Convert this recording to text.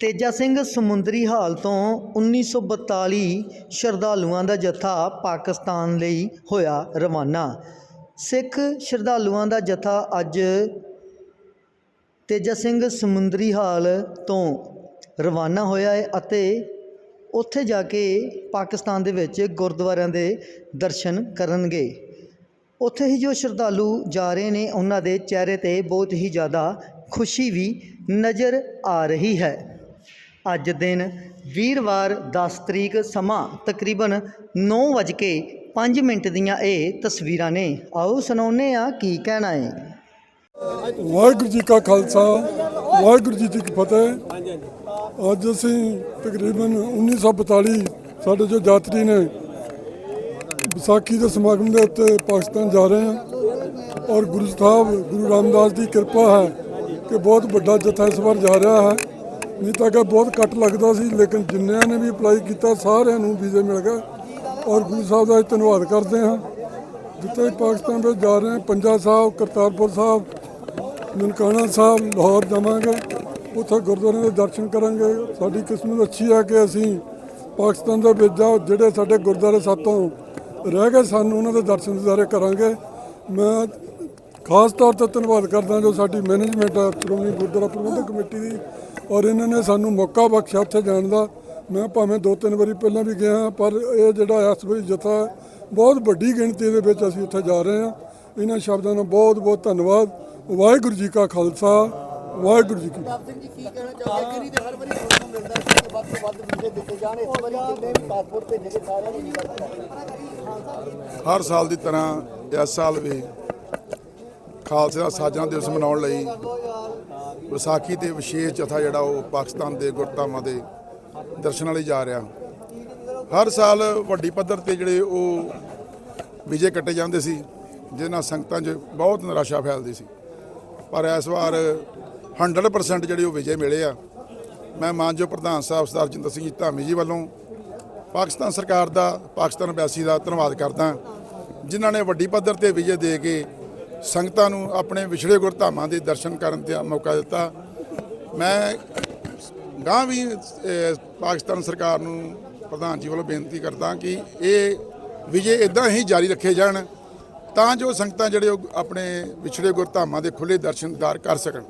ਤੇਜਾ ਸਿੰਘ ਸਮੁੰਦਰੀ ਹਾਲ ਤੋਂ 1942 ਸ਼ਰਧਾਲੂਆਂ ਦਾ ਜਥਾ ਪਾਕਿਸਤਾਨ ਲਈ ਹੋਇਆ ਰਵਾਨਾ। ਸਿੱਖ ਸ਼ਰਧਾਲੂਆਂ ਦਾ ਜਥਾ ਅੱਜ ਤੇਜਾ ਸਿੰਘ ਸਮੁੰਦਰੀ ਹਾਲ ਤੋਂ ਰਵਾਨਾ ਹੋਇਆ ਹੈ ਅਤੇ ਉੱਥੇ ਜਾ ਕੇ ਪਾਕਿਸਤਾਨ ਦੇ ਵਿੱਚ ਗੁਰਦੁਆਰਿਆਂ ਦੇ ਦਰਸ਼ਨ ਕਰਨਗੇ। ਉੱਥੇ ਹੀ ਜੋ ਸ਼ਰਧਾਲੂ ਜਾ ਰਹੇ ਨੇ, ਉਹਨਾਂ ਦੇ ਚਿਹਰੇ ਤੇ ਬਹੁਤ ਹੀ ਜ਼ਿਆਦਾ ਖੁਸ਼ੀ ਵੀ ਨਜ਼ਰ ਆ ਰਹੀ ਹੈ। ਅੱਜ ਦਿਨ ਵੀਰਵਾਰ 10 ਤਰੀਕ ਸਮਾਂ ਤਕਰੀਬਨ 9:05 ਮਿੰਟ ਦੀਆਂ ਇਹ ਤਸਵੀਰਾਂ ਨੇ। ਆਓ ਸੁਣਾਉਂਦੇ ਆ ਕੀ ਕਹਿਣਾ ਹੈ। ਵਾਹਿਗੁਰੂ ਜੀ ਕਾ ਖਾਲਸਾ, ਵਾਹਿਗੁਰੂ ਜੀ ਕੀ ਫਤਿਹ। ਅੱਜ ਅਸੀਂ ਤਕਰੀਬਨ 1942 ਸਾਡੇ ਜੋ ਯਾਤਰੀ ਨੇ, ਵਿਸਾਖੀ ਦੇ ਸਮਾਗਮ ਦੇ ਉੱਤੇ ਪਾਕਿਸਤਾਨ ਜਾ ਰਹੇ ਹਾਂ। ਔਰ ਗੁਰੂ ਸਾਹਿਬ, ਗੁਰੂ ਰਾਮਦਾਸ ਦੀ ਕਿਰਪਾ ਹੈ ਕਿ ਬਹੁਤ ਵੱਡਾ ਜਥਾ ਇਸ ਵਾਰ ਜਾ ਰਿਹਾ ਹੈ। ਨਹੀਂ ਤਾਂ ਕਿ ਬਹੁਤ ਘੱਟ ਲੱਗਦਾ ਸੀ, ਲੇਕਿਨ ਜਿੰਨਿਆਂ ਨੇ ਵੀ ਅਪਲਾਈ ਕੀਤਾ, ਸਾਰਿਆਂ ਨੂੰ ਵੀਜ਼ੇ ਮਿਲ ਗਏ। ਔਰ ਗੁਰੂ ਸਾਹਿਬ ਦਾ ਧੰਨਵਾਦ ਕਰਦੇ ਹਾਂ। ਜਿੱਥੇ ਪਾਕਿਸਤਾਨ ਵਿੱਚ ਜਾ ਰਹੇ ਹਾਂ, ਪੰਜਾ ਸਾਹਿਬ, ਕਰਤਾਰਪੁਰ ਸਾਹਿਬ, ਨਨਕਾਣਾ ਸਾਹਿਬ, ਲਾਹੌਰ ਜਾਵਾਂਗੇ। ਉੱਥੇ ਗੁਰਦੁਆਰਿਆਂ ਦੇ ਦਰਸ਼ਨ ਕਰਾਂਗੇ। ਸਾਡੀ ਕਿਸਮਤ ਅੱਛੀ ਹੈ ਕਿ ਅਸੀਂ ਪਾਕਿਸਤਾਨ ਦੇ ਵਿੱਚ ਜਾ ਜਿਹੜੇ ਸਾਡੇ ਗੁਰਦੁਆਰੇ ਸਾਤੋਂ ਰਹਿ ਗਏ ਸਾਨੂੰ, ਉਹਨਾਂ ਦੇ ਦਰਸ਼ਨ ਦਿਦਾਰੇ ਕਰਾਂਗੇ। ਮੈਂ ਖਾਸ ਤੌਰ ਤੇ ਧੰਨਵਾਦ ਕਰਦਾ ਜੋ ਸਾਡੀ ਮੈਨੇਜਮੈਂਟ ਹੈ ਸ਼੍ਰੋਮਣੀ ਗੁਰਦੁਆਰਾ ਪ੍ਰਬੰਧਕ ਕਮੇਟੀ ਦੀ ਔਰ ਇਹਨਾਂ ਨੇ ਸਾਨੂੰ ਮੌਕਾ ਬਖਸ਼ਿਆ ਉੱਥੇ ਜਾਣ ਦਾ। ਮੈਂ ਭਾਵੇਂ ਦੋ ਤਿੰਨ ਵਾਰੀ ਪਹਿਲਾਂ ਵੀ ਗਿਆ ਪਰ ਇਹ ਜਿਹੜਾ ਇਸ ਵਾਰੀ ਜਥਾ ਹੈ, ਬਹੁਤ ਵੱਡੀ ਗਿਣਤੀ ਦੇ ਵਿੱਚ ਅਸੀਂ ਉੱਥੇ ਜਾ ਰਹੇ ਹਾਂ। ਇਹਨਾਂ ਸ਼ਬਦਾਂ ਦਾ ਬਹੁਤ ਬਹੁਤ ਧੰਨਵਾਦ। ਵਾਹਿਗੁਰੂ ਜੀ ਕਾ ਖਾਲਸਾ ਵਾਹਿਗੁਰੂ ਜੀ ਕੀ ਫਤਿਹ। ਪ੍ਰਤਾਪ ਸਿੰਘ ਜੀ ਕੀ ਕਹਿਣਾ ਚਾਹੁੰਦੇ ਕਿਹੜੀ ਤੇ ਹਰ ਵਾਰੀ ਸੁਣਨ ਨੂੰ ਮਿਲਦਾ ਸੀ ਕਿ ਵੱਧ ਤੋਂ ਵੱਧ ਵੀਜ਼ੇ ਦਿੱਤੇ ਜਾਣ। ਇਸ ਵਾਰੀ ਜਿੰਨੇ ਵੀ ਪਾਸਪੋਰਟ ਭੇਜੇ ਗਏ ਸਾਰਿਆਂ ਨੂੰ ਵੀਜ਼ਾ ਦਿੱਤਾ ਹਰ ਸਾਲ ਦੀ ਤਰ੍ਹਾਂ ਇਸ ਸਾਲ ਵੀ ਖਾਲਸਾ ਦਾ ਸਾਜਣਾ ਦਿਵਸ ਮਨਾਉਣ ਲਈ ਵਿਸਾਖੀ ਤੇ ਵਿਸ਼ੇਸ਼ ਜਥਾ ਜਿਹੜਾ ਉਹ ਪਾਕਿਸਤਾਨ ਦੇ ਗੁਰਧਾਮਾਂ ਦੇ ਦਰਸ਼ਨਾਂ ਲਈ ਜਾ ਰਿਹਾ। ਹਰ ਸਾਲ ਵੱਡੀ ਪੱਧਰ ਤੇ ਜਿਹੜੇ ਉਹ ਵਿਜੇ ਕੱਟੇ ਜਾਂਦੇ ਸੀ, ਜਿਹਦੇ ਨਾਲ ਸੰਗਤਾਂ 'ਚ ਬਹੁਤ ਨਿਰਾਸ਼ਾ ਫੈਲਦੀ ਸੀ। ਪਰ ਇਸ ਵਾਰ 100% ਜਿਹੜੇ ਉਹ ਵਿਜੇ ਮਿਲੇ ਆ। ਮੈਂ ਮਾਨਜੋ ਪ੍ਰਧਾਨ ਸਾਹਿਬ ਸਰਦਾਰ ਜਿੰਦਰ ਸਿੰਘ ਜੀ ਧਾਮੀ ਜੀ ਵੱਲੋਂ ਪਾਕਿਸਤਾਨ ਸਰਕਾਰ ਦਾ, ਪਾਕਿਸਤਾਨ ਐਮਬੈਸੀ ਦਾ ਧੰਨਵਾਦ ਕਰਦਾ, ਜਿਨ੍ਹਾਂ ਨੇ ਵੱਡੀ ਪੱਧਰ ਤੇ ਵਿਜੇ ਦੇ ਕੇ ਸੰਗਤਾਂ ਨੂੰ ਆਪਣੇ ਵਿਛੜੇ ਗੁਰਧਾਮਾਂ ਦੇ ਦਰਸ਼ਨ ਕਰਨ ਦਾ ਮੌਕਾ ਦਿੱਤਾ। ਮੈਂ ਗਾਂ ਵੀ ਪਾਕਿਸਤਾਨ ਸਰਕਾਰ ਨੂੰ ਪ੍ਰਧਾਨ ਜੀ ਵੱਲੋਂ ਬੇਨਤੀ ਕਰਦਾ ਕਿ ਇਹ ਵਿਜੇ ਇਦਾਂ ਹੀ ਜਾਰੀ ਰੱਖੇ ਜਾਣ ਤਾਂ ਜੋ ਸੰਗਤਾਂ ਜਿਹੜੇ ਉਹ ਆਪਣੇ ਵਿਛੜੇ ਗੁਰਧਾਮਾਂ ਦੇ ਖੁੱਲੇ ਦਰਸ਼ਨਦਾਰ ਕਰ ਸਕਣ।